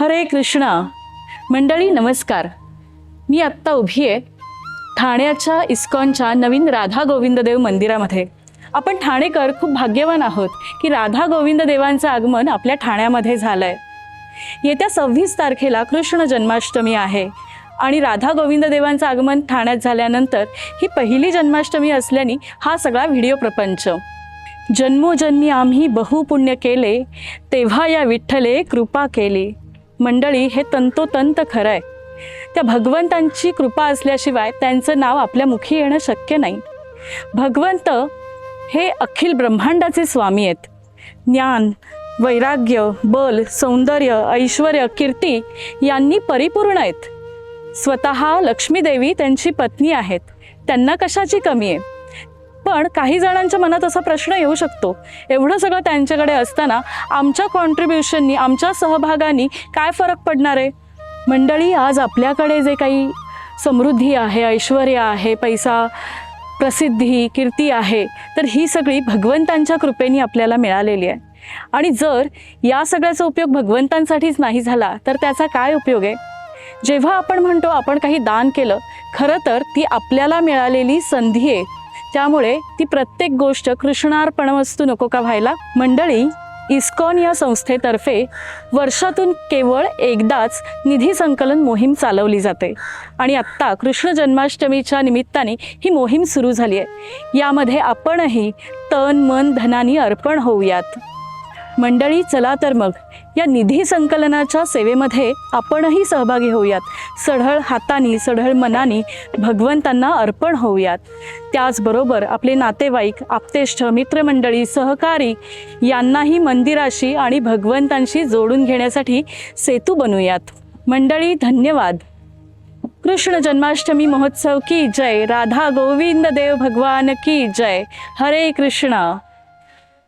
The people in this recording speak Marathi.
हरे कृष्णा. मंडळी नमस्कार. मी आत्ता उभी आहे ठाण्याच्या इस्कॉनच्या नवीन राधा गोविंददेव मंदिरामध्ये. आपण ठाणेकर खूप भाग्यवान आहोत की राधा गोविंद देवांचं आगमन आपल्या ठाण्यामध्ये झालं आहे येत्या सव्वीस तारखेला कृष्ण जन्माष्टमी आहे आणि राधा गोविंद देवांचं आगमन ठाण्यात झाल्यानंतर ही पहिली जन्माष्टमी असल्याने हा सगळा व्हिडिओ प्रपंच. जन्मोजन्मी आम्ही बहुपुण्य केले तेव्हा या विठ्ठले कृपा केली. मंडळी हे तंतोतंत खरं आहे त्या भगवंतांची कृपा असल्याशिवाय त्यांचं नाव आपल्या मुखी येणं शक्य नाही. भगवंत हे अखिल ब्रह्मांडाचे स्वामी आहेत. ज्ञान वैराग्य बल सौंदर्य ऐश्वर कीर्ती यांनी परिपूर्ण आहेत. स्वतः लक्ष्मीदेवी त्यांची पत्नी आहेत. त्यांना कशाची कमी आहे? पण काही जणांच्या मनात असा प्रश्न येऊ शकतो. एवढं सगळं त्यांच्याकडे असताना आमच्या कॉन्ट्रीब्युशननी आमच्या सहभागाने काय फरक पडणार आहे? मंडळी आज आपल्याकडे जे काही समृद्धी आहे ऐश्वर आहे पैसा प्रसिद्धी कीर्ती आहे तर ही सगळी भगवंतांच्या कृपेने आपल्याला मिळालेली आहे. आणि जर या सगळ्याचा उपयोग भगवंतांसाठीच नाही झाला तर त्याचा काय उपयोग आहे? जेव्हा आपण म्हणतो आपण काही दान केलं खरं तर ती आपल्याला मिळालेली संधी आहे. त्यामुळे ती प्रत्येक गोष्ट कृष्णार्पण वस्तू नको का व्हायला? मंडळी इस्कॉन या संस्थेतर्फे वर्षातून केवळ एकदाच निधी संकलन मोहीम चालवली जाते. आणि आत्ता कृष्ण जन्माष्टमीच्या निमित्ताने ही मोहीम सुरू झाली आहे. यामध्ये आपणही तन मन धनानी अर्पण होऊयात. मंडळी चला तर मग या निधी संकलनाच्या सेवेमध्ये आपणही सहभागी होऊयात. सढळ हातानी सढळ मनानी भगवंतांना अर्पण होऊयात. त्याचबरोबर आपले नातेवाईक आप्तेष्ट मित्रमंडळी सहकारी यांनाही मंदिराशी आणि भगवंतांशी जोडून घेण्यासाठी सेतू बनूयात. मंडळी धन्यवाद. कृष्ण जन्माष्टमी महोत्सव की जय. राधा गोविंद देव भगवान की जय. हरे कृष्णा.